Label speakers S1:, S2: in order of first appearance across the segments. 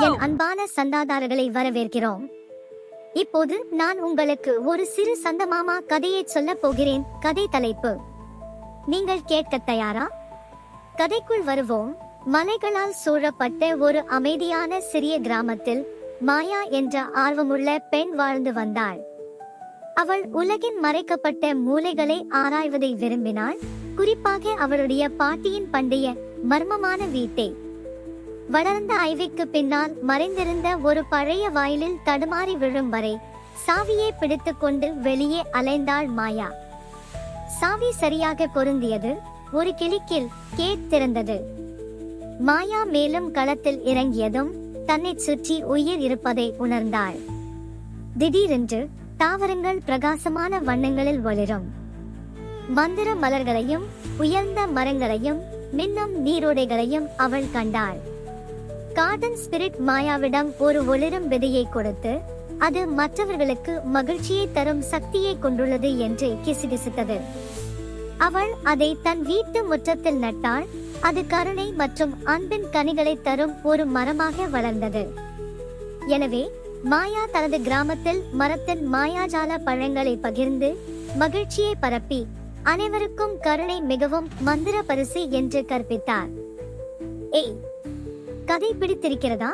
S1: என் அன்பான சந்தாதாரர்களை வரவேற்கிறோம். இப்போது நான் உங்களுக்கு ஒரு சிறு சந்தமாமா கதையை சொல்லப் போகிறேன். கதை தலைப்பு. நீங்கள் கேட்க தயாரா? கதைக்குள் வருவோம். மலைகளால் சூழப்பட்ட ஒரு அமைதியான சிறிய கிராமத்தில் மாயா என்ற ஆர்வமுள்ள பெண் வாழ்ந்து வந்தாள். அவள் உலகின் மறைக்கப்பட்ட மூலைகளை ஆராய்வதை விரும்பினாள். குறிப்பாக அவளுடைய பாட்டியின் பண்டைய மர்மமான வீட்டை. வளர்ந்த ஐவிக்கு பின்னால் மறைந்திருந்த ஒரு பழைய வாயிலில் தடுமாறி விழும் வரை சாவியை பிடித்துக்கொண்டு வெளியே அலைந்தாள் மாயா. சாவி சரியாக பொருந்தியது ஒரு கிளிக்கில் கேட் திறந்தது. மாயா மேலும் களத்தில் இறங்கியதும் தன்னைச் சுற்றி உயிர் இருப்பதை உணர்ந்தாள். திடீரென்று தாவரங்கள் பிரகாசமான வண்ணங்களில் ஒளிரும். மந்திர மலர்களையும் உயர்ந்த மரங்களையும் மின்னும் நீரோடைகளையும் அவள் கண்டாள். கார்டன் ஸ்பிரிட் மாயாவிடம் ஒரு ஒளிரும் விதையை கொடுத்து அது மற்றவர்களுக்கு மகிழ்ச்சியை தரும் சக்தியை கொண்டுள்ளது என்று கிசுகிசுத்தது. அவள் அதை தன் வீட்டு முற்றத்தில் நட்டாள் அது கருணை மற்றும் அன்பின் கனிகளை தரும் ஒரு மரமாக வளர்ந்தது. எனவே மாயா தனது கிராமத்தில் மரத்தின் மாயாஜால பழங்களை பகிர்ந்து மகிழ்ச்சியை பரப்பி அனைவருக்கும் கருணை மிகவும் மந்திர பரிசு என்று கற்பித்தார். ஏய் கதை பிடித்திருக்கிறதா?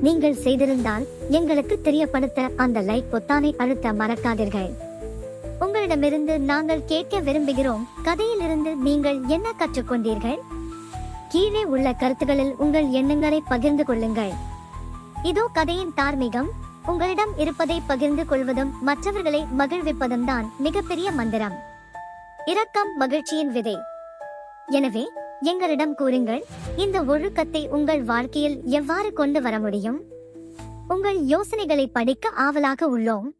S1: நீங்கள் செய்திருந்தால் எங்களுக்கு தெரியப்படுத்த அந்த லைக் பொத்தானை அழுத்த மறக்காதீர்கள். உங்களிடமிருந்து நாங்கள் கேட்க விரும்புகிறோம் கதையிலிருந்து நீங்கள் என்ன கற்றுக்கொண்டீர்கள்? கீழே உள்ள கருத்துகளில் உங்கள் எண்ணங்களை பகிர்ந்து கொள்ளுங்கள். இதோ கதையின் தார்மீகம் உங்களிடம் இருப்பதை பகிர்ந்து கொள்வதும் மற்றவர்களை மகிழ்விப்பதும் தான் மிகப்பெரிய மந்திரம். இரக்கம் மகிழ்ச்சியின் விதை. எனவே எங்களிடம் கூறுங்கள் இந்த ஒழுக்கத்தை உங்கள் வாழ்க்கையில் எவ்வாறு கொண்டு வர முடியும்? உங்கள் யோசனைகளை படிக்க ஆவலாக உள்ளோம்.